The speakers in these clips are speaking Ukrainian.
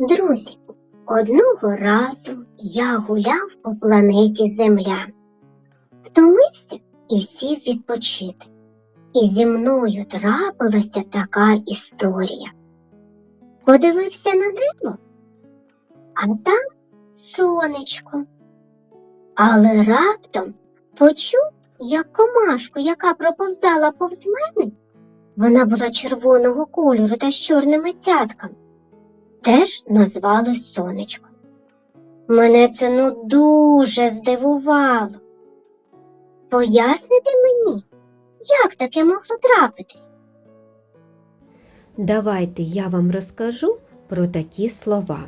Друзі, одного разу я гуляв по планеті Земля, втомився і сів відпочити. І зі мною трапилася така історія. Подивився на небо, а там сонечко. Але раптом почув, як комашку, яка проповзала повз мене, вона була червоного кольору та з чорними цятками, теж назвали сонечко. Мене це ну дуже здивувало. Поясните мені, як таке могло трапитись? Давайте я вам розкажу про такі слова.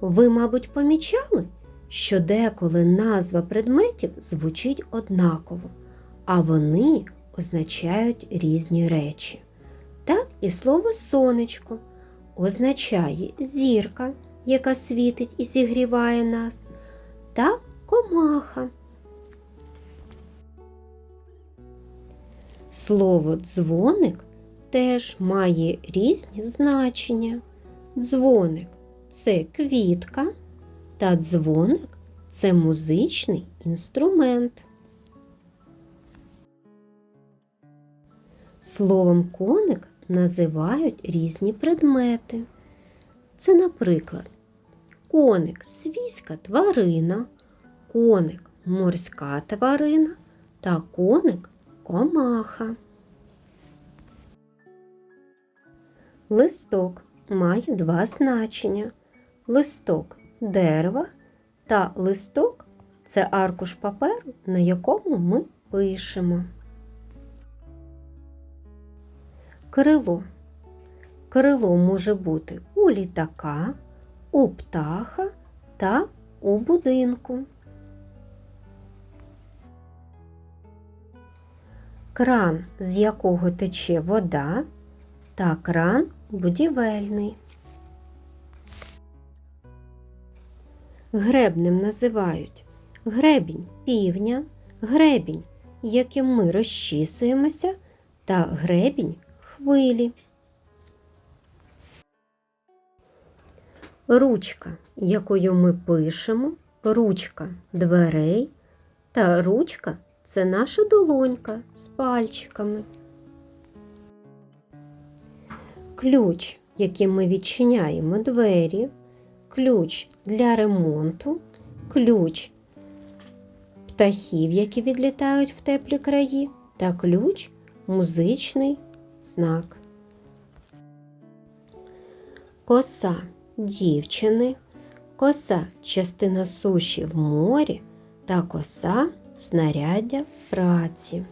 Ви, мабуть, помічали, що деколи назва предметів звучить однаково, а вони означають різні речі. Так і слово сонечко означає зірка, яка світить і зігріває нас, та комаха. Слово дзвоник теж має різні значення. Дзвоник це квітка, та дзвоник це музичний інструмент. Словом коник називають різні предмети. Це, наприклад, коник свійська тварина, коник морська тварина та коник комаха. Листок має два значення: листок дерева та листок це аркуш паперу, на якому ми пишемо. Крило. Крило може бути у літака, у птаха та у будинку. Кран, з якого тече вода, та кран будівельний. Гребнем називають гребінь півня, гребінь, яким ми розчісуємося, та гребінь хвилі. Ручка, якою ми пишемо, ручка дверей та ручка це наша долонька з пальчиками. Ключ, яким ми відчиняємо двері, ключ для ремонту, ключ птахів, які відлітають в теплі краї, та ключ музичний знак. Коса дівчини, коса частина суші в морі та коса снаряддя праці.